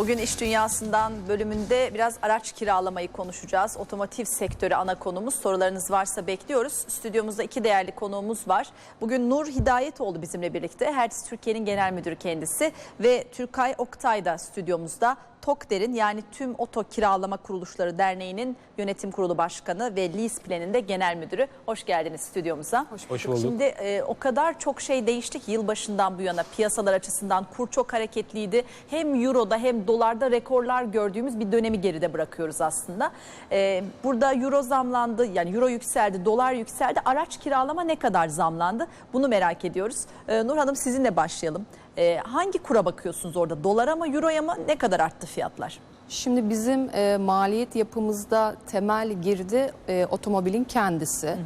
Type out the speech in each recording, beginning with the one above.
Bugün iş dünyasından bölümünde biraz araç kiralamayı konuşacağız. Otomotiv sektörü ana konumuz. Sorularınız varsa bekliyoruz. Stüdyomuzda iki değerli konuğumuz var. Bugün Nur Hidayetoğlu bizimle birlikte. Hertz Türkiye'nin genel müdürü kendisi ve Türkay Oktay da stüdyomuzda. TOKDER'in yani Tüm Oto Kiralama Kuruluşları Derneği'nin yönetim kurulu başkanı ve Lease Plan'in de genel müdürü. Hoş geldiniz stüdyomuza. Hoş bulduk. Şimdi e, o kadar çok şey değişti ki yılbaşından bu yana piyasalar açısından kur çok hareketliydi. Hem euroda hem dolarda rekorlar gördüğümüz bir dönemi geride bırakıyoruz aslında. E, burada euro zamlandı yani euro yükseldi, dolar yükseldi. Araç kiralama ne kadar zamlandı? Bunu merak ediyoruz. E, Nur Hanım sizinle başlayalım. E, hangi kura bakıyorsunuz orada? Dolara mı, euroya mı? Ne kadar arttı fiyatlar? Şimdi bizim e, maliyet yapımızda temel girdi e, otomobilin kendisi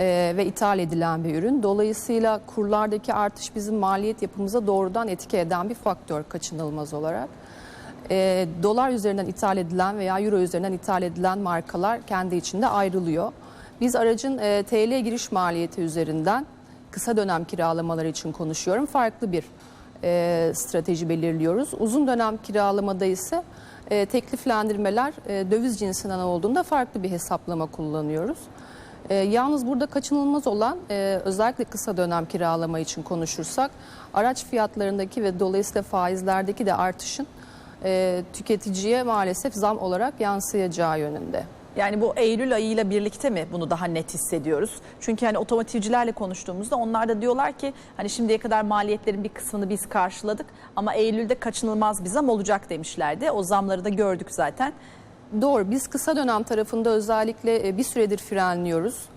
E, ve ithal edilen bir ürün. Dolayısıyla kurlardaki artış bizim maliyet yapımıza doğrudan etki eden bir faktör kaçınılmaz olarak. E, dolar üzerinden ithal edilen veya euro üzerinden ithal edilen markalar kendi içinde ayrılıyor. Biz aracın e, TL giriş maliyeti üzerinden kısa dönem kiralamaları için konuşuyorum. Farklı bir e, strateji belirliyoruz. Uzun dönem kiralamada ise e, tekliflendirmeler e, döviz cinsinden olduğunda farklı bir hesaplama kullanıyoruz. E, yalnız burada kaçınılmaz olan e, özellikle kısa dönem kiralama için konuşursak araç fiyatlarındaki ve dolayısıyla faizlerdeki de artışın e, tüketiciye maalesef zam olarak yansıyacağı yönünde. Yani bu Eylül ayıyla birlikte mi bunu daha net hissediyoruz? Çünkü hani otomotivcilerle konuştuğumuzda onlar da diyorlar ki hani şimdiye kadar maliyetlerin bir kısmını biz karşıladık ama Eylül'de kaçınılmaz bir zam olacak demişlerdi. O zamları da gördük zaten. Doğru. Biz kısa dönem tarafında özellikle e, bir süredir frenliyoruz.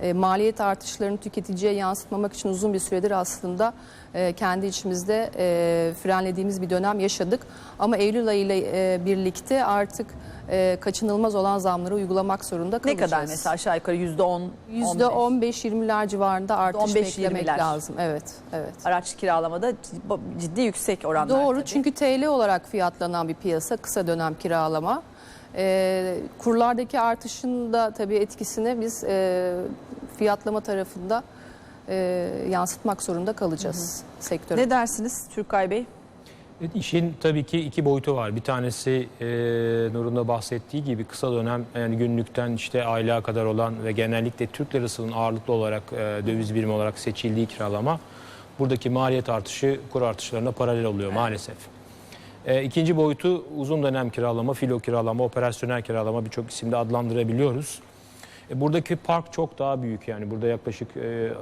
E, Maliyet artışlarını tüketiciye yansıtmamak için uzun bir süredir aslında e, kendi içimizde e, frenlediğimiz bir dönem yaşadık. Ama Eylül ayı ile e, birlikte artık e, kaçınılmaz olan zamları uygulamak zorunda Ne kalacağız. kadar mesela aşağı yukarı yüzde on, on beş. %15-20'ler civarında artış 15-20'ler. beklemek lazım. Evet, evet. araç kiralamada ciddi, ciddi yüksek oranlar. Doğru tabii. çünkü TL olarak fiyatlanan bir piyasa kısa dönem kiralama. Ee, kurlardaki artışın da tabii etkisini biz e, fiyatlama tarafında e, yansıtmak zorunda kalacağız sektöre. Ne dersiniz Türkay Bey? Evet, işin tabii ki iki boyutu var. Bir tanesi e, Nur'un da bahsettiği gibi kısa dönem yani günlükten işte aylığa kadar olan ve genellikle Türk lirasının ağırlıklı olarak e, döviz birimi olarak seçildiği kiralama buradaki maliyet artışı kur artışlarına paralel oluyor maalesef. E, ikinci boyutu uzun dönem kiralama, filo kiralama, operasyonel kiralama birçok isimde adlandırabiliyoruz. E, buradaki park çok daha büyük yani burada yaklaşık e,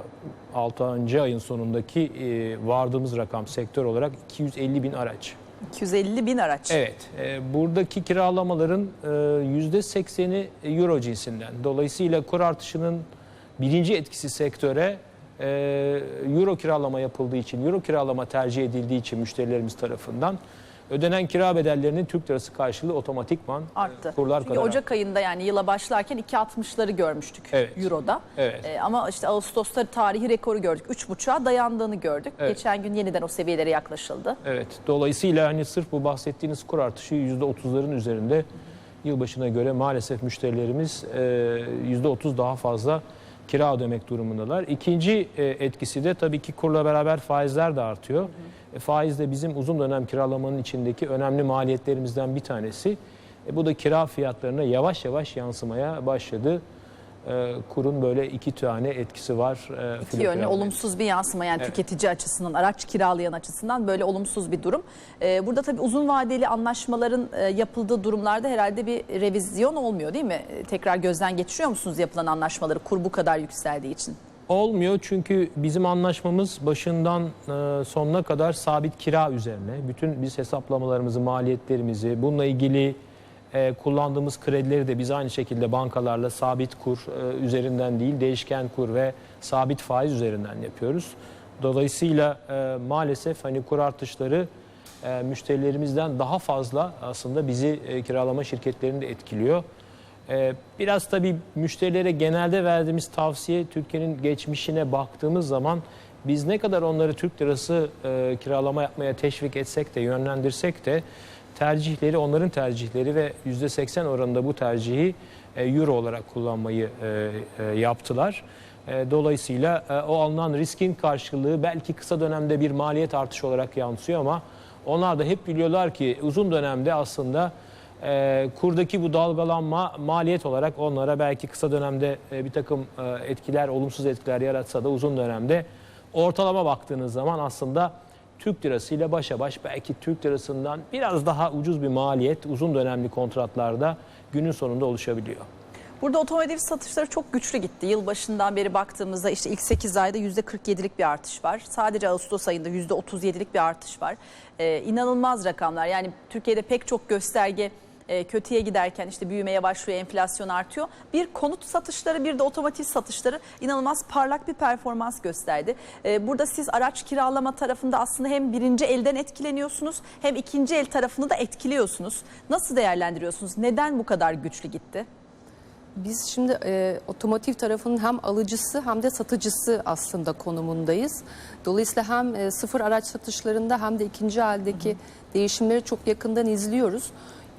6. ayın sonundaki e, vardığımız rakam sektör olarak 250 bin araç. 250 bin araç. Evet, e, buradaki kiralamaların e, %80'i euro cinsinden. Dolayısıyla kur artışının birinci etkisi sektöre e, euro kiralama yapıldığı için, euro kiralama tercih edildiği için müşterilerimiz tarafından ödenen kira bedellerinin Türk lirası karşılığı otomatikman e, arttı. kurlar Çünkü kadar Ocak ayında yani yıla başlarken 2.60'ları görmüştük Evet. Euro'da. Evet. Ee, ama işte Ağustos'ta tarihi rekoru gördük. 3.5'a dayandığını gördük. Evet. Geçen gün yeniden o seviyelere yaklaşıldı. Evet. Dolayısıyla hani sırf bu bahsettiğiniz kur artışı %30'ların üzerinde yılbaşına göre maalesef müşterilerimiz e, %30 daha fazla kira ödemek durumundalar. İkinci e, etkisi de tabii ki kurla beraber faizler de artıyor. E, Faiz de bizim uzun dönem kiralamanın içindeki önemli maliyetlerimizden bir tanesi. E, Bu da kira fiyatlarına yavaş yavaş yansımaya başladı. E, Kurun böyle iki tane etkisi var. e, İki yönlü olumsuz bir yansıma yani Evet. tüketici açısından, araç kiralayan açısından böyle olumsuz bir durum. Ee, burada tabii uzun vadeli anlaşmaların e, yapıldığı durumlarda herhalde bir revizyon olmuyor değil mi? Ee, Tekrar gözden geçiriyor musunuz yapılan anlaşmaları kur bu kadar yükseldiği için? Olmuyor çünkü bizim anlaşmamız başından e, sonuna kadar sabit kira üzerine. Bütün biz hesaplamalarımızı, maliyetlerimizi, bununla ilgili e, kullandığımız kredileri de biz aynı şekilde bankalarla sabit kur e, üzerinden değil, değişken kur ve sabit faiz üzerinden yapıyoruz. Dolayısıyla maalesef hani kur artışları müşterilerimizden daha fazla aslında bizi kiralama şirketlerini de etkiliyor. Ee, Biraz tabii müşterilere genelde verdiğimiz tavsiye Türkiye'nin geçmişine baktığımız zaman biz ne kadar onları Türk lirası e, kiralama yapmaya teşvik etsek de yönlendirsek de tercihleri onların tercihleri ve %80 oranında bu tercihi e, euro olarak kullanmayı e, yaptılar. Dolayısıyla o alınan riskin karşılığı belki kısa dönemde bir maliyet artışı olarak yansıyor ama Onlar da hep biliyorlar ki uzun dönemde aslında e, kurdaki bu dalgalanma maliyet olarak onlara belki kısa dönemde e, bir takım e, etkiler, olumsuz etkiler yaratsa da uzun dönemde ortalama baktığınız zaman aslında Türk lirasıyla başa baş belki Türk lirasından biraz daha ucuz bir maliyet uzun dönemli kontratlarda günün sonunda oluşabiliyor. Burada otomotiv satışları çok güçlü gitti. Yılbaşından beri baktığımızda işte ilk 8 ayda %47'lik bir artış var. Sadece Ağustos ayında %37'lik bir artış var. Ee, inanılmaz rakamlar. Yani Türkiye'de pek çok gösterge e, kötüye giderken işte büyümeye başlıyor, enflasyon artıyor. Bir konut satışları bir de otomotiv satışları inanılmaz parlak bir performans gösterdi. Ee, burada siz araç kiralama tarafında aslında hem birinci elden etkileniyorsunuz hem ikinci el tarafını da etkiliyorsunuz. Nasıl değerlendiriyorsunuz? Neden bu kadar güçlü gitti? Biz şimdi e, otomotiv tarafının hem alıcısı hem de satıcısı aslında konumundayız. Dolayısıyla hem e, sıfır araç satışlarında hem de ikinci eldeki değişimleri çok yakından izliyoruz.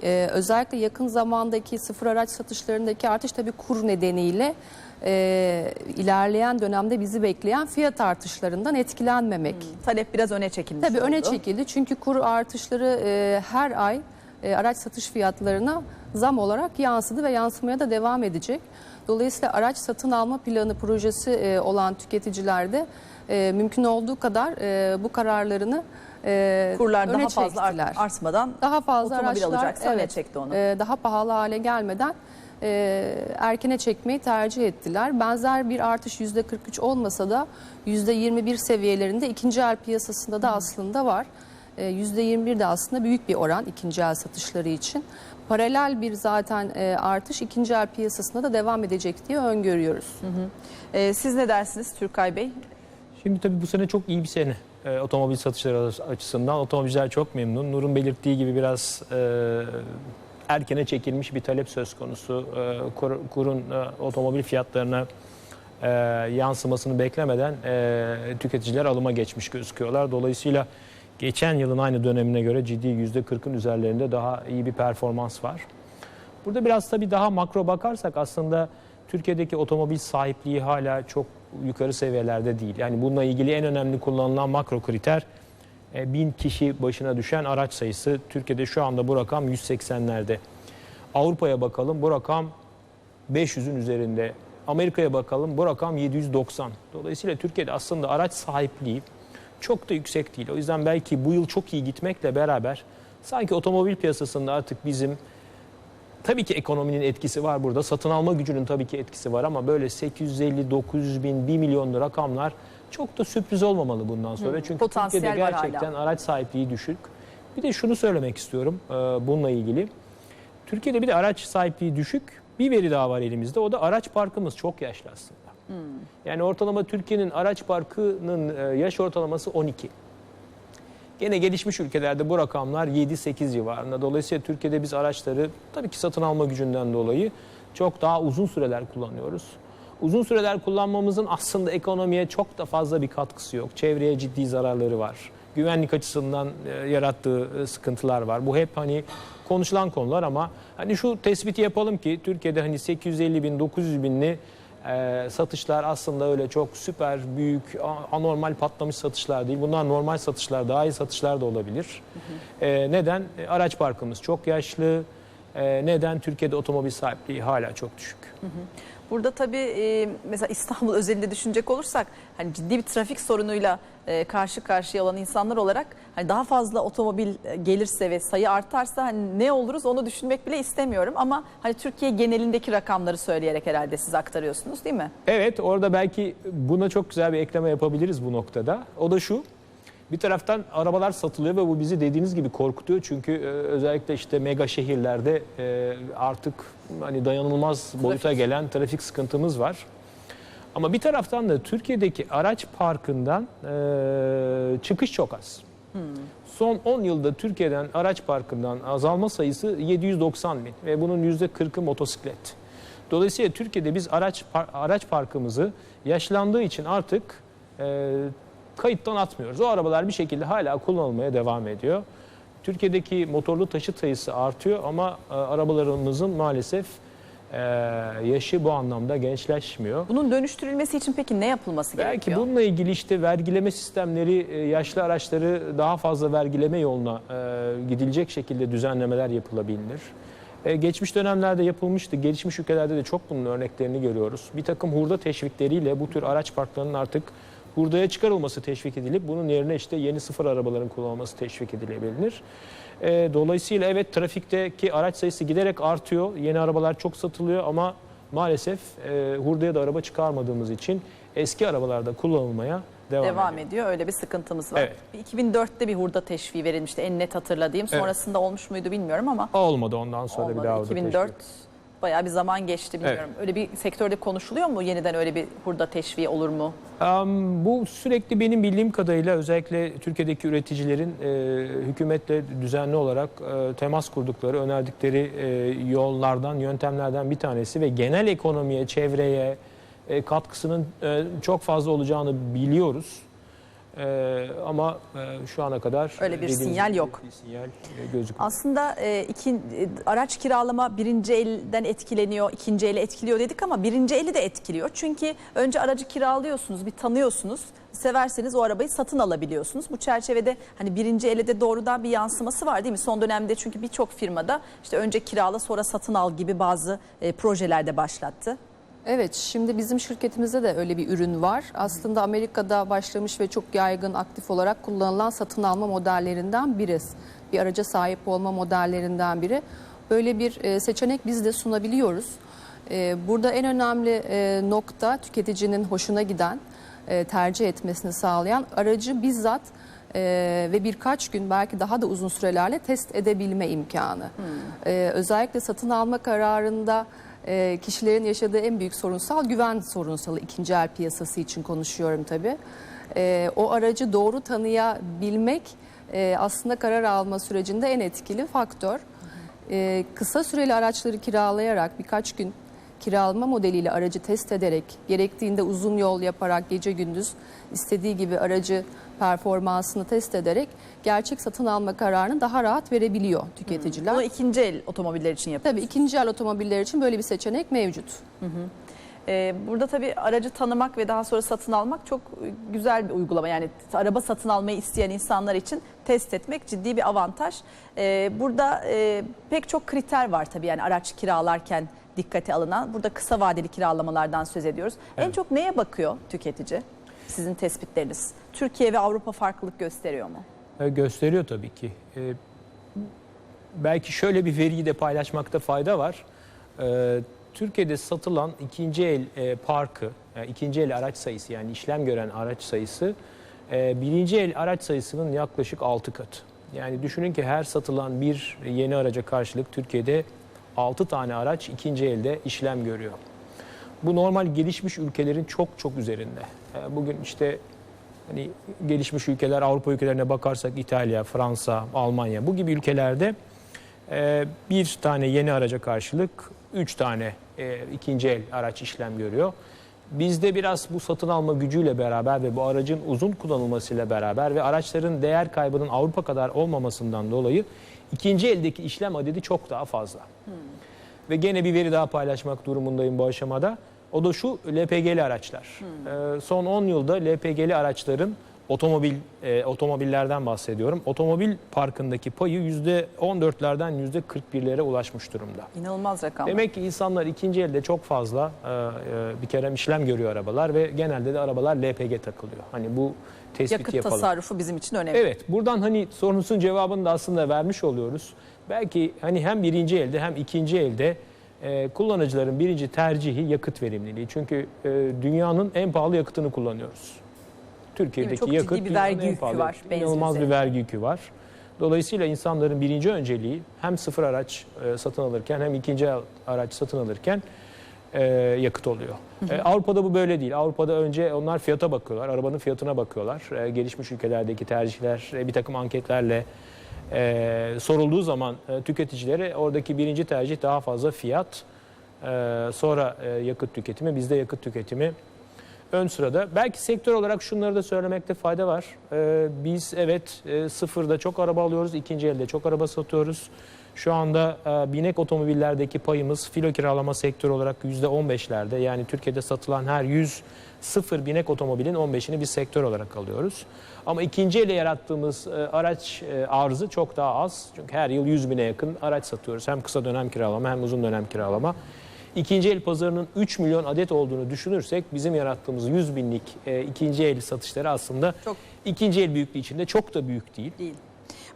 E, özellikle yakın zamandaki sıfır araç satışlarındaki artış tabii kur nedeniyle e, ilerleyen dönemde bizi bekleyen fiyat artışlarından etkilenmemek. Talep biraz öne çekilmiş Tabii öne oldu. çekildi çünkü kur artışları e, her ay e, araç satış fiyatlarına zam olarak yansıdı ve yansımaya da devam edecek. Dolayısıyla araç satın alma planı projesi e, olan tüketicilerde e, mümkün olduğu kadar e, bu kararlarını Kurlar öne daha fazla çektiler. artmadan daha fazla otomobil araçlar alacaksa öne çekti onu. daha pahalı hale gelmeden e, erkene çekmeyi tercih ettiler. Benzer bir artış %43 olmasa da %21 seviyelerinde ikinci el piyasasında da aslında var. E, %21 de aslında büyük bir oran ikinci el satışları için. Paralel bir zaten e, artış ikinci el piyasasında da devam edecek diye öngörüyoruz. Ee, siz ne dersiniz Türkay Bey? Şimdi tabii bu sene çok iyi bir sene e, otomobil satışları açısından. Otomobilciler çok memnun. Nur'un belirttiği gibi biraz e, erkene çekilmiş bir talep söz konusu. E, kur- kurun e, otomobil fiyatlarına e, yansımasını beklemeden e, tüketiciler alıma geçmiş gözüküyorlar. Dolayısıyla geçen yılın aynı dönemine göre ciddi %40'ın üzerlerinde daha iyi bir performans var. Burada biraz tabii daha makro bakarsak aslında Türkiye'deki otomobil sahipliği hala çok yukarı seviyelerde değil. Yani bununla ilgili en önemli kullanılan makro kriter e, bin kişi başına düşen araç sayısı. Türkiye'de şu anda bu rakam 180'lerde. Avrupa'ya bakalım bu rakam 500'ün üzerinde. Amerika'ya bakalım bu rakam 790. Dolayısıyla Türkiye'de aslında araç sahipliği çok da yüksek değil. O yüzden belki bu yıl çok iyi gitmekle beraber sanki otomobil piyasasında artık bizim Tabii ki ekonominin etkisi var burada. Satın alma gücünün tabii ki etkisi var ama böyle 850, 900 bin, 1 milyonlu rakamlar çok da sürpriz olmamalı bundan sonra. Çünkü potansiyel Türkiye'de var hala. gerçekten araç sahipliği düşük. Bir de şunu söylemek istiyorum e, bununla ilgili. Türkiye'de bir de araç sahipliği düşük. Bir veri daha var elimizde. O da araç parkımız çok yaşlı aslında. Yani ortalama Türkiye'nin araç parkının e, yaş ortalaması 12. Gene gelişmiş ülkelerde bu rakamlar 7-8 civarında. Dolayısıyla Türkiye'de biz araçları tabii ki satın alma gücünden dolayı çok daha uzun süreler kullanıyoruz. Uzun süreler kullanmamızın aslında ekonomiye çok da fazla bir katkısı yok. Çevreye ciddi zararları var. Güvenlik açısından e, yarattığı e, sıkıntılar var. Bu hep hani konuşulan konular ama hani şu tespiti yapalım ki Türkiye'de hani 850 bin 900 binli e, satışlar aslında öyle çok süper büyük anormal patlamış satışlar değil. Bunlar normal satışlar daha iyi satışlar da olabilir. E, neden? E, araç parkımız çok yaşlı. E, neden? Türkiye'de otomobil sahipliği hala çok düşük. Burada tabii e, mesela İstanbul özelinde düşünecek olursak hani ciddi bir trafik sorunuyla e, karşı karşıya olan insanlar olarak hani daha fazla otomobil e, gelirse ve sayı artarsa hani ne oluruz onu düşünmek bile istemiyorum ama hani Türkiye genelindeki rakamları söyleyerek herhalde siz aktarıyorsunuz değil mi? Evet orada belki buna çok güzel bir ekleme yapabiliriz bu noktada. O da şu. Bir taraftan arabalar satılıyor ve bu bizi dediğiniz gibi korkutuyor. Çünkü özellikle işte mega şehirlerde artık hani dayanılmaz boyuta gelen trafik sıkıntımız var. Ama bir taraftan da Türkiye'deki araç parkından e, çıkış çok az. Son 10 yılda Türkiye'den araç parkından azalma sayısı 790 bin ve bunun %40'ı motosiklet. Dolayısıyla Türkiye'de biz araç par- araç parkımızı yaşlandığı için artık e, kayıttan atmıyoruz. O arabalar bir şekilde hala kullanılmaya devam ediyor. Türkiye'deki motorlu taşıt sayısı artıyor ama e, arabalarımızın maalesef e, yaşı bu anlamda gençleşmiyor. Bunun dönüştürülmesi için peki ne yapılması Belki gerekiyor? bununla ilgili işte vergileme sistemleri e, yaşlı araçları daha fazla vergileme yoluna e, gidilecek şekilde düzenlemeler yapılabilir. E, Geçmiş dönemlerde yapılmıştı. Gelişmiş ülkelerde de çok bunun örneklerini görüyoruz. Bir takım hurda teşvikleriyle bu tür araç parklarının artık hurdaya çıkarılması teşvik edilip bunun yerine işte yeni sıfır arabaların kullanılması teşvik edilebilir. E, Dolayısıyla evet trafikteki araç sayısı giderek artıyor. Yeni arabalar çok satılıyor ama maalesef e, hurdaya da araba çıkarmadığımız için eski arabalarda kullanılmaya devam, Devam ediyor. ediyor. Öyle bir sıkıntımız var. Evet. Bir 2004'te bir hurda teşviği verilmişti en net hatırladığım. Sonrasında olmuş muydu bilmiyorum ama Olmadı ondan sonra bir olmadı. daha hurda 2004 teşvik. Bayağı bir zaman geçti bilmiyorum. Öyle bir sektörde konuşuluyor mu? Yeniden öyle bir hurda teşviği olur mu? Am, bu sürekli benim bildiğim kadarıyla özellikle Türkiye'deki üreticilerin e, hükümetle düzenli olarak e, temas kurdukları, önerdikleri e, yollardan, yöntemlerden bir tanesi ve genel ekonomiye, çevreye e, katkısının e, çok fazla olacağını biliyoruz. E, ama e, şu ana kadar Öyle bir sinyal gibi yok. Bir sinyal e, gözükmüyor. Aslında e, iki, e, araç kiralama birinci elden etkileniyor, ikinci eli etkiliyor dedik ama birinci eli de etkiliyor. Çünkü önce aracı kiralıyorsunuz, bir tanıyorsunuz. Severseniz o arabayı satın alabiliyorsunuz. Bu çerçevede hani birinci ele de doğrudan bir yansıması var değil mi? Son dönemde çünkü birçok firmada işte önce kirala sonra satın al gibi bazı e, projelerde başlattı. Evet, şimdi bizim şirketimizde de öyle bir ürün var. Aslında Amerika'da başlamış ve çok yaygın, aktif olarak kullanılan satın alma modellerinden biri. Bir araca sahip olma modellerinden biri. Böyle bir e, seçenek biz de sunabiliyoruz. E, Burada en önemli e, nokta tüketicinin hoşuna giden, tercih etmesini sağlayan aracı bizzat e, ve birkaç gün belki daha da uzun sürelerle test edebilme imkanı. E, özellikle satın alma kararında e, kişilerin yaşadığı en büyük sorunsal güven sorunsalı ikinci el piyasası için konuşuyorum tabii. E, o aracı doğru tanıyabilmek e, aslında karar alma sürecinde en etkili faktör. E, kısa süreli araçları kiralayarak birkaç gün kiralama modeliyle aracı test ederek gerektiğinde uzun yol yaparak gece gündüz istediği gibi aracı performansını test ederek gerçek satın alma kararını daha rahat verebiliyor tüketiciler. Bunu ikinci el otomobiller için yapıyor. Tabii ikinci el otomobiller için böyle bir seçenek mevcut. Ee, burada tabii aracı tanımak ve daha sonra satın almak çok güzel bir uygulama. Yani araba satın almayı isteyen insanlar için test etmek ciddi bir avantaj. Ee, burada e, pek çok kriter var tabii yani araç kiralarken dikkate alınan. Burada kısa vadeli kiralamalardan söz ediyoruz. En Evet. çok neye bakıyor tüketici? Sizin tespitleriniz. Türkiye ve Avrupa farklılık gösteriyor mu? E, Gösteriyor tabii ki. E, belki şöyle bir veriyi de paylaşmakta fayda var. E, Türkiye'de satılan ikinci el e, parkı, yani ikinci el araç sayısı yani işlem gören araç sayısı e, birinci el araç sayısının yaklaşık 6 katı. Yani düşünün ki her satılan bir yeni araca karşılık Türkiye'de 6 tane araç ikinci elde işlem görüyor. Bu normal gelişmiş ülkelerin çok çok üzerinde. E, Bugün işte hani gelişmiş ülkeler Avrupa ülkelerine bakarsak İtalya, Fransa, Almanya bu gibi ülkelerde e, bir tane yeni araca karşılık üç tane e, ikinci el araç işlem görüyor. Bizde biraz bu satın alma gücüyle beraber ve bu aracın uzun kullanılmasıyla beraber ve araçların değer kaybının Avrupa kadar olmamasından dolayı ikinci eldeki işlem adedi çok daha fazla. Ve gene bir veri daha paylaşmak durumundayım bu aşamada. O da şu LPG'li araçlar. Ee, son 10 yılda LPG'li araçların otomobil e, otomobillerden bahsediyorum. Otomobil parkındaki payı %14'lerden %41'lere ulaşmış durumda. İnanılmaz rakamlar. Demek ki insanlar ikinci elde çok fazla e, e, bir kere işlem görüyor arabalar ve genelde de arabalar LPG takılıyor. Hani bu tespiti Yakıt yapalım. tasarrufu bizim için önemli. Evet, buradan hani sorunuzun cevabını da aslında vermiş oluyoruz. Belki hani hem birinci elde hem ikinci elde e, kullanıcıların birinci tercihi yakıt verimliliği. Çünkü e, dünyanın en pahalı yakıtını kullanıyoruz. Türkiye'deki Çok ciddi yakıt bir dünyanın vergi yükü pahalı var İnanılmaz bir vergi yükü var. Dolayısıyla insanların birinci önceliği hem sıfır araç e, satın alırken hem ikinci araç satın alırken e, yakıt oluyor. E, Avrupa'da bu böyle değil. Avrupa'da önce onlar fiyata bakıyorlar, arabanın fiyatına bakıyorlar. E, gelişmiş ülkelerdeki tercihler e, bir takım anketlerle e, sorulduğu zaman e, tüketicilere oradaki birinci tercih daha fazla fiyat, e, sonra e, yakıt tüketimi. Bizde yakıt tüketimi ön sırada. Belki sektör olarak şunları da söylemekte fayda var. Ee, biz evet e, sıfırda çok araba alıyoruz, ikinci elde çok araba satıyoruz. Şu anda e, binek otomobillerdeki payımız filo kiralama sektörü olarak %15'lerde. Yani Türkiye'de satılan her 100 sıfır binek otomobilin 15'ini biz sektör olarak alıyoruz. Ama ikinci ele yarattığımız e, araç e, arzı çok daha az. Çünkü her yıl 100 bine yakın araç satıyoruz. Hem kısa dönem kiralama hem uzun dönem kiralama. İkinci el pazarının 3 milyon adet olduğunu düşünürsek bizim yarattığımız 100 binlik e, ikinci el satışları aslında Çok- ikinci el büyüklüğü içinde çok da büyük değil. değil.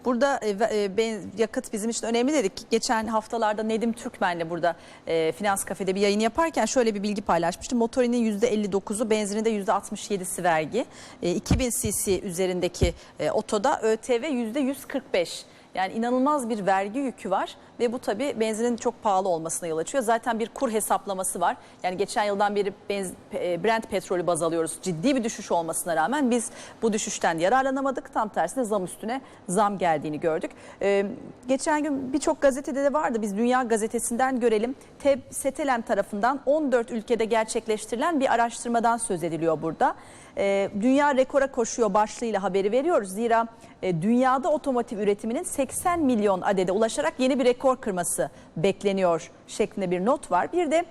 Burada e, e, ben- yakıt bizim için önemli dedik. Geçen haftalarda Nedim Türkmen'le burada e, Finans Kafe'de bir yayın yaparken şöyle bir bilgi paylaşmıştım. Motorinin %59'u, benzinin de %67'si vergi. E, 2000 cc üzerindeki e, otoda ÖTV %145. Yani inanılmaz bir vergi yükü var ve bu tabii benzinin çok pahalı olmasına yol açıyor. Zaten bir kur hesaplaması var. Yani geçen yıldan beri benz, e, Brent petrolü baz alıyoruz. Ciddi bir düşüş olmasına rağmen biz bu düşüşten yararlanamadık. Tam tersine zam üstüne zam geldiğini gördük. Ee, geçen gün birçok gazetede de vardı. Biz Dünya Gazetesi'nden görelim. TEB Setelem tarafından 14 ülkede gerçekleştirilen bir araştırmadan söz ediliyor burada. Ee, dünya rekora koşuyor başlığıyla haberi veriyoruz. Zira e, dünyada otomotiv üretiminin 80 milyon adede ulaşarak yeni bir rekor kırması bekleniyor şeklinde bir not var. Bir de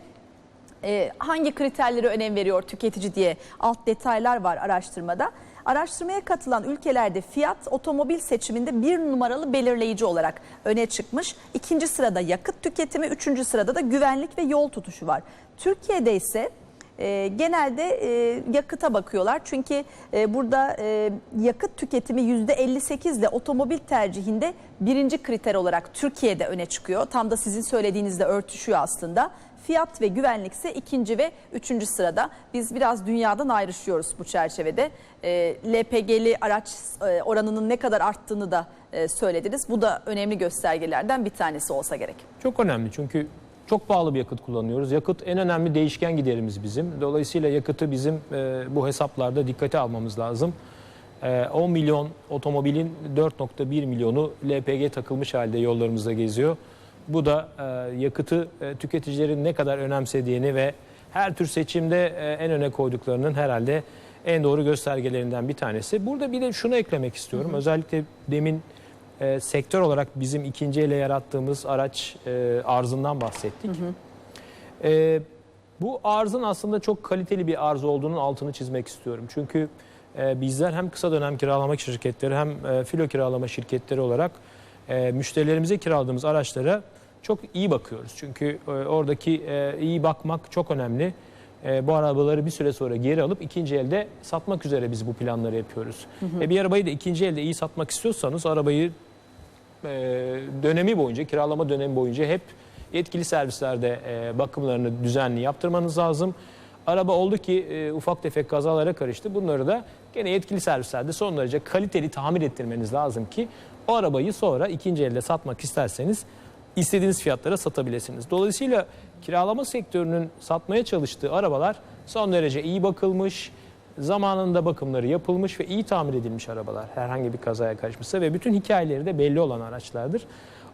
e, hangi kriterlere önem veriyor tüketici diye alt detaylar var araştırmada. Araştırmaya katılan ülkelerde fiyat otomobil seçiminde bir numaralı belirleyici olarak öne çıkmış. İkinci sırada yakıt tüketimi, üçüncü sırada da güvenlik ve yol tutuşu var. Türkiye'de ise e, genelde e, yakıta bakıyorlar. Çünkü e, burada e, yakıt tüketimi %58 ile otomobil tercihinde birinci kriter olarak Türkiye'de öne çıkıyor. Tam da sizin söylediğinizle örtüşüyor aslında. Fiyat ve güvenlik ise ikinci ve üçüncü sırada. Biz biraz dünyadan ayrışıyoruz bu çerçevede. E, LPG'li araç e, oranının ne kadar arttığını da e, söylediniz. Bu da önemli göstergelerden bir tanesi olsa gerek. Çok önemli çünkü çok pahalı bir yakıt kullanıyoruz. Yakıt en önemli değişken giderimiz bizim. Dolayısıyla yakıtı bizim e, bu hesaplarda dikkate almamız lazım. E, 10 milyon otomobilin 4.1 milyonu LPG takılmış halde yollarımızda geziyor. Bu da e, yakıtı e, tüketicilerin ne kadar önemsediğini ve her tür seçimde e, en öne koyduklarının herhalde en doğru göstergelerinden bir tanesi. Burada bir de şunu eklemek istiyorum. Özellikle demin e, sektör olarak bizim ikinci ele yarattığımız araç e, arzından bahsettik. E, bu arzın aslında çok kaliteli bir arz olduğunun altını çizmek istiyorum. Çünkü e, bizler hem kısa dönem kiralama şirketleri hem e, filo kiralama şirketleri olarak e, müşterilerimize kiraladığımız araçlara çok iyi bakıyoruz. Çünkü e, oradaki e, iyi bakmak çok önemli. E, bu arabaları bir süre sonra geri alıp ikinci elde satmak üzere biz bu planları yapıyoruz. E, bir arabayı da ikinci elde iyi satmak istiyorsanız arabayı e, dönemi boyunca, kiralama dönemi boyunca hep yetkili servislerde e, bakımlarını düzenli yaptırmanız lazım. Araba oldu ki e, ufak tefek kazalara karıştı. Bunları da gene yetkili servislerde son derece kaliteli tamir ettirmeniz lazım ki o arabayı sonra ikinci elde satmak isterseniz istediğiniz fiyatlara satabilirsiniz. Dolayısıyla kiralama sektörünün satmaya çalıştığı arabalar son derece iyi bakılmış, zamanında bakımları yapılmış ve iyi tamir edilmiş arabalar herhangi bir kazaya karışmışsa ve bütün hikayeleri de belli olan araçlardır.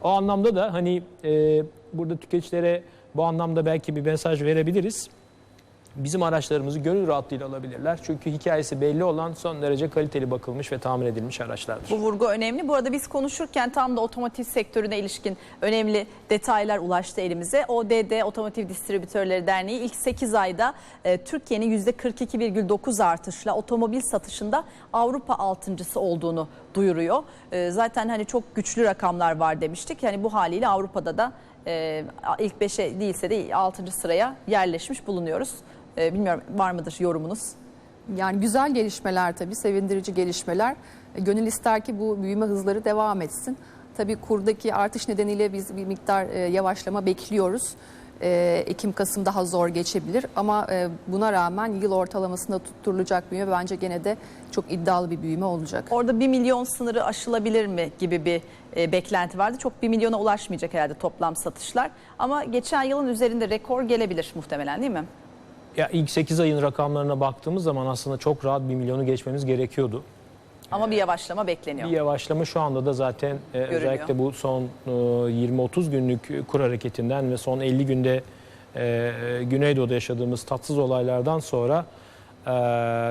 O anlamda da hani e, burada tüketicilere bu anlamda belki bir mesaj verebiliriz. Bizim araçlarımızı gönül rahatlığıyla alabilirler. Çünkü hikayesi belli olan son derece kaliteli bakılmış ve tamir edilmiş araçlardır. Bu vurgu önemli. Bu arada biz konuşurken tam da otomotiv sektörüne ilişkin önemli detaylar ulaştı elimize. ODD Otomotiv Distribütörleri Derneği ilk 8 ayda e, Türkiye'nin %42,9 artışla otomobil satışında Avrupa altıncısı olduğunu duyuruyor. E, zaten hani çok güçlü rakamlar var demiştik. Yani bu haliyle Avrupa'da da e, ilk 5'e değilse de 6. sıraya yerleşmiş bulunuyoruz. E, bilmiyorum var mıdır yorumunuz? Yani güzel gelişmeler tabii, sevindirici gelişmeler. E, Gönül ister ki bu büyüme hızları devam etsin. Tabii kurdaki artış nedeniyle biz bir miktar e, yavaşlama bekliyoruz. E, Ekim-Kasım daha zor geçebilir ama e, buna rağmen yıl ortalamasında tutturulacak büyüme bence gene de çok iddialı bir büyüme olacak. Orada 1 milyon sınırı aşılabilir mi gibi bir e, beklenti vardı. Çok 1 milyona ulaşmayacak herhalde toplam satışlar. Ama geçen yılın üzerinde rekor gelebilir muhtemelen değil mi? Ya ilk 8 ayın rakamlarına baktığımız zaman aslında çok rahat 1 milyonu geçmemiz gerekiyordu. Ama bir yavaşlama bekleniyor. Bir yavaşlama şu anda da zaten e, özellikle bu son e, 20-30 günlük kur hareketinden ve son 50 günde e, Güneydoğu'da yaşadığımız tatsız olaylardan sonra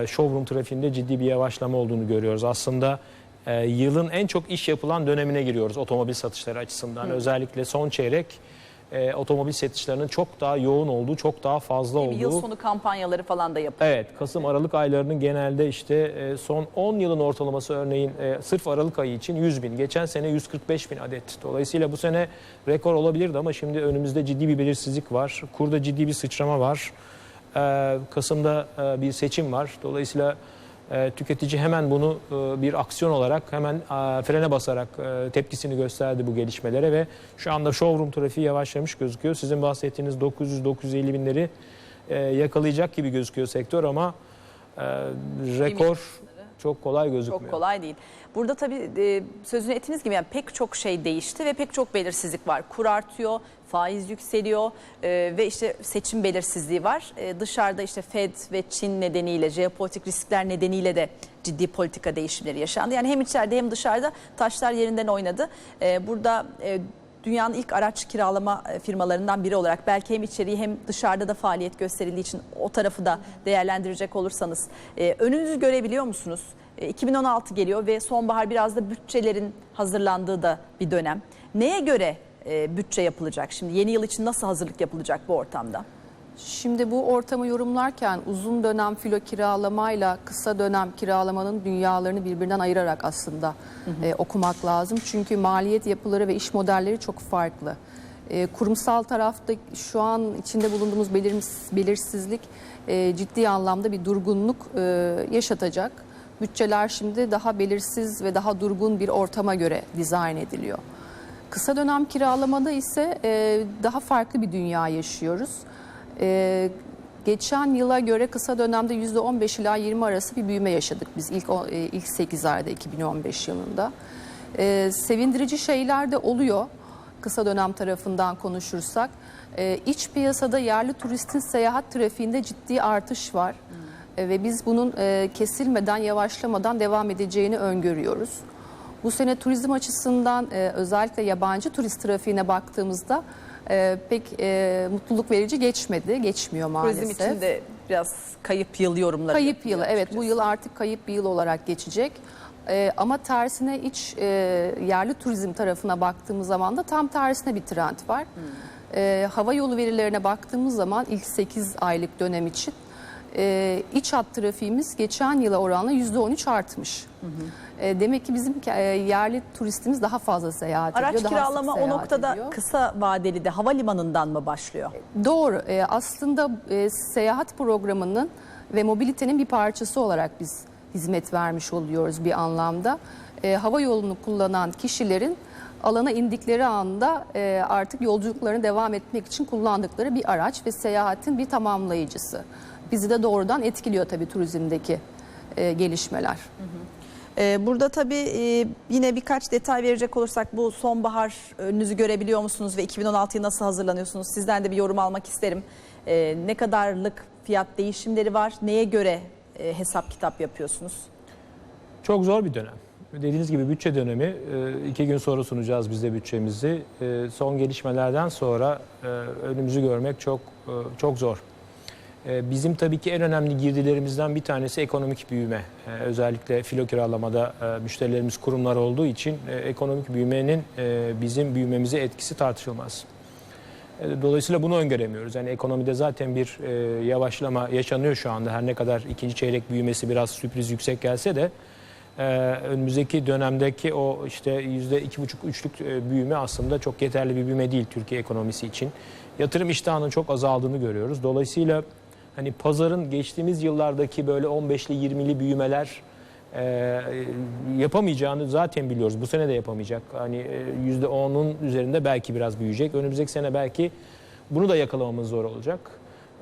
showroom trafiğinde ciddi bir yavaşlama olduğunu görüyoruz. Aslında e, yılın en çok iş yapılan dönemine giriyoruz otomobil satışları açısından. Özellikle son çeyrek e, otomobil satışlarının çok daha yoğun olduğu, çok daha fazla mi? Yıl olduğu. sonu kampanyaları falan da yapıyor. Evet, Kasım-Aralık aylarının genelde işte e, son 10 yılın ortalaması örneğin e, sırf Aralık ayı için 100 bin. Geçen sene 145 bin adet. Dolayısıyla bu sene rekor olabilirdi ama şimdi önümüzde ciddi bir belirsizlik var. Kurda ciddi bir sıçrama var. E, Kasım'da e, bir seçim var. Dolayısıyla e, tüketici hemen bunu e, bir aksiyon olarak hemen e, frene basarak e, tepkisini gösterdi bu gelişmelere ve şu anda showroom trafiği yavaşlamış gözüküyor. Sizin bahsettiğiniz 900-950 binleri e, yakalayacak gibi gözüküyor sektör ama e, rekor çok kolay gözükmüyor. Çok kolay değil. Burada tabii e, sözünü ettiğiniz gibi yani pek çok şey değişti ve pek çok belirsizlik var. Kur artıyor, faiz yükseliyor e, ve işte seçim belirsizliği var. E, dışarıda işte Fed ve Çin nedeniyle, jeopolitik riskler nedeniyle de ciddi politika değişimleri yaşandı. Yani hem içeride hem dışarıda taşlar yerinden oynadı. E, burada dünyanın ilk araç kiralama firmalarından biri olarak belki hem içeriği hem dışarıda da faaliyet gösterildiği için o tarafı da değerlendirecek olursanız e, önünüzü görebiliyor musunuz? E, 2016 geliyor ve sonbahar biraz da bütçelerin hazırlandığı da bir dönem. Neye göre e, bütçe yapılacak? Şimdi yeni yıl için nasıl hazırlık yapılacak bu ortamda? Şimdi bu ortamı yorumlarken uzun dönem filo kiralamayla kısa dönem kiralamanın dünyalarını birbirinden ayırarak aslında e, okumak lazım. Çünkü maliyet yapıları ve iş modelleri çok farklı. E, kurumsal tarafta şu an içinde bulunduğumuz belirs- belirsizlik e, ciddi anlamda bir durgunluk e, yaşatacak. Bütçeler şimdi daha belirsiz ve daha durgun bir ortama göre dizayn ediliyor. Kısa dönem kiralamada ise e, daha farklı bir dünya yaşıyoruz. E, geçen yıla göre kısa dönemde %15 ila 20 arası bir büyüme yaşadık biz ilk e, ilk 8 ayda 2015 yılında. E, sevindirici şeyler de oluyor kısa dönem tarafından konuşursak. E, iç piyasada yerli turistin seyahat trafiğinde ciddi artış var. E, ve biz bunun e, kesilmeden, yavaşlamadan devam edeceğini öngörüyoruz. Bu sene turizm açısından e, özellikle yabancı turist trafiğine baktığımızda pek mutluluk verici geçmedi, geçmiyor maalesef. Turizm için de biraz kayıp yıl yorumları. Kayıp yılı, evet açıkçası. bu yıl artık kayıp bir yıl olarak geçecek. E, ama tersine iç e, yerli turizm tarafına baktığımız zaman da tam tersine bir trend var. E, hava yolu verilerine baktığımız zaman ilk 8 aylık dönem için e, iç hat trafiğimiz geçen yıla oranla %13 artmış. E, demek ki bizim e, yerli turistimiz daha fazla seyahat Araç ediyor. sık kiralama o noktada ediyor. kısa vadeli de havalimanından mı başlıyor? Doğru. Ee, aslında e, seyahat programının ve mobilitenin bir parçası olarak biz hizmet vermiş oluyoruz bir anlamda. E, hava yolunu kullanan kişilerin alana indikleri anda e, artık yolculuklarını devam etmek için kullandıkları bir araç ve seyahatin bir tamamlayıcısı. Bizi de doğrudan etkiliyor tabii turizmdeki e, gelişmeler. Ee, Burada tabii e, yine birkaç detay verecek olursak bu sonbahar önünüzü görebiliyor musunuz ve 2016'ya nasıl hazırlanıyorsunuz? Sizden de bir yorum almak isterim. Ee, Ne kadarlık fiyat değişimleri var? Neye göre e, hesap kitap yapıyorsunuz? Çok zor bir dönem. Dediğiniz gibi bütçe dönemi e, iki gün sonra sunacağız biz de bütçemizi. E, Son gelişmelerden sonra e, önümüzü görmek çok e, çok zor. E, Bizim tabii ki en önemli girdilerimizden bir tanesi ekonomik büyüme. E, Özellikle filo kiralamada e, müşterilerimiz kurumlar olduğu için e, ekonomik büyümenin e, bizim büyümemize etkisi tartışılmaz. Dolayısıyla bunu öngöremiyoruz. Yani ekonomide zaten bir yavaşlama yaşanıyor şu anda. Her ne kadar ikinci çeyrek büyümesi biraz sürpriz yüksek gelse de önümüzdeki dönemdeki o işte yüzde iki buçuk üçlük büyüme aslında çok yeterli bir büyüme değil Türkiye ekonomisi için. Yatırım iştahının çok azaldığını görüyoruz. Dolayısıyla hani pazarın geçtiğimiz yıllardaki böyle 15'li 20'li büyümeler e, yapamayacağını zaten biliyoruz. Bu sene de yapamayacak. Hani e, yüzde 10'un üzerinde belki biraz büyüyecek. Önümüzdeki sene belki bunu da yakalamamız zor olacak.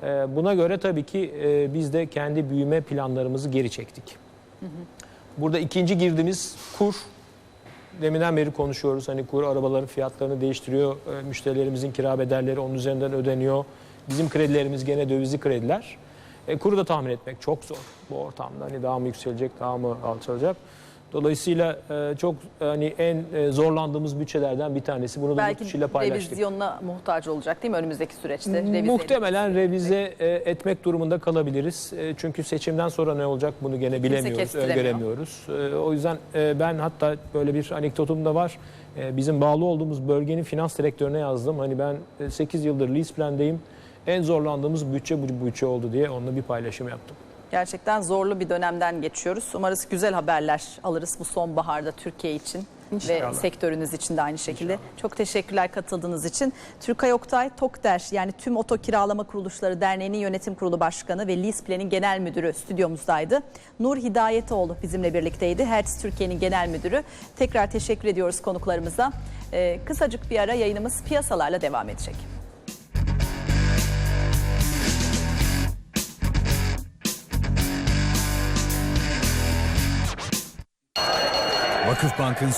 E, Buna göre tabii ki e, biz de kendi büyüme planlarımızı geri çektik. Burada ikinci girdiğimiz kur. Deminden beri konuşuyoruz. Hani kur arabaların fiyatlarını değiştiriyor. E, Müşterilerimizin kira bedelleri onun üzerinden ödeniyor. Bizim kredilerimiz gene dövizli krediler. E, kuru da tahmin etmek çok zor bu ortamda. Hani daha mı yükselecek, daha mı alçalacak. Dolayısıyla e, çok hani en e, zorlandığımız bütçelerden bir tanesi. Bunu da yurt Belki ile paylaştık. revizyonuna muhtaç olacak değil mi önümüzdeki süreçte? Revize Muhtemelen revize e, etmek durumunda kalabiliriz. E, Çünkü seçimden sonra ne olacak bunu gene bilemiyoruz, öngöremiyoruz. E, O yüzden e, ben hatta böyle bir anekdotum da var. E, Bizim bağlı olduğumuz bölgenin finans direktörüne yazdım. Hani ben 8 yıldır Lisplen'deyim. En zorlandığımız bütçe bu bütçe oldu diye onunla bir paylaşım yaptım. Gerçekten zorlu bir dönemden geçiyoruz. Umarız güzel haberler alırız bu sonbaharda Türkiye için ve İnşallah. sektörünüz için de aynı şekilde. Çok teşekkürler katıldığınız için. Türkay Oktay Tokder yani Tüm Oto Kiralama Kuruluşları Derneği'nin yönetim kurulu başkanı ve Lisplen'in genel müdürü stüdyomuzdaydı. Nur Hidayetoğlu bizimle birlikteydi. Hertz Türkiye'nin genel müdürü. Tekrar teşekkür ediyoruz konuklarımıza. Ee, kısacık bir ara yayınımız piyasalarla devam edecek. Vakıfbank'ın